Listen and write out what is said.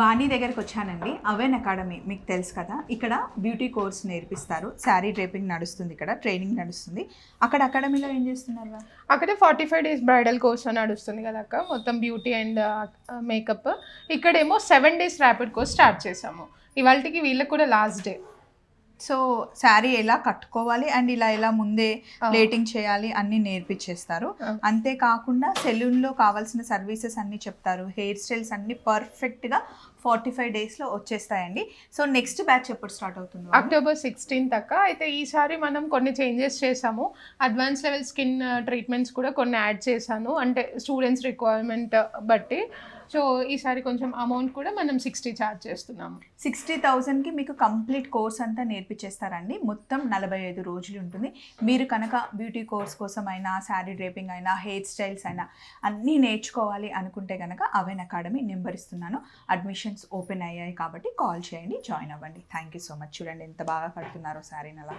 వాణి దగ్గరకు వచ్చానండి. Oven academy మీకు తెలుసు కదా. ఇక్కడ బ్యూటీ కోర్స్ నేర్పిస్తారు. శారీ డ్రేపింగ్ నడుస్తుంది ఇక్కడ ట్రైనింగ్ నడుస్తుంది. అక్కడ అకాడమీలో ఏం చేస్తున్నారు అక్కడ అక్కడే forty five days bridal course నడుస్తుంది కదా అక్క. మొత్తం బ్యూటీ అండ్ మేకప్ ఇక్కడేమో seven days rapid course start చేసాము ఇవాళకి వీళ్ళకి కూడా లాస్ట్ డే సో శారీ ఎలా కట్టుకోవాలి అండ్ ఇలా ఎలా ముందే ప్లేటింగ్ చేయాలి అన్ని నేర్పించేస్తారు. అంతేకాకుండా సెలూన్లో కావాల్సిన సర్వీసెస్ అన్ని చెప్తారు. హెయిర్ స్టైల్స్ అన్ని పర్ఫెక్ట్గా ఫార్టీ ఫైవ్ డేస్లో వచ్చేస్తాయండి. సో నెక్స్ట్ బ్యాచ్ ఎప్పుడు స్టార్ట్ అవుతుంది? అక్టోబర్ సిక్స్టీన్త్ అక్క. అయితే ఈసారి మనం కొన్ని చేంజెస్ చేసాము. అడ్వాన్స్ లెవెల్ స్కిన్ ట్రీట్మెంట్స్ కూడా కొన్ని యాడ్ చేశాను. అంటే స్టూడెంట్స్ రిక్వైర్మెంట్ బట్టి. సో ఈసారి కొంచెం అమౌంట్ కూడా మనం సిక్స్టీ ఛార్జ్ చేస్తున్నాము. సిక్స్టీ థౌజండ్కి మీకు కంప్లీట్ కోర్స్ అంతా నేర్పించేస్తారండి మొత్తం నలభై ఐదు రోజులు ఉంటుంది. మీరు కనుక బ్యూటీ కోర్స్ కోసం అయినా శారీ డ్రేపింగ్ అయినా హెయిర్ స్టైల్స్ అయినా అన్నీ నేర్చుకోవాలి అనుకుంటే కనుక అవెన్ అకాడమీ నెంబర్ ఇస్తున్నాను. అడ్మిషన్స్ ఓపెన్ అయ్యాయి కాబట్టి కాల్ చేయండి జాయిన్ అవ్వండి. థ్యాంక్ యూ సో మచ్ చూడండి ఎంత బాగా కడుతున్నారో శారీని అలా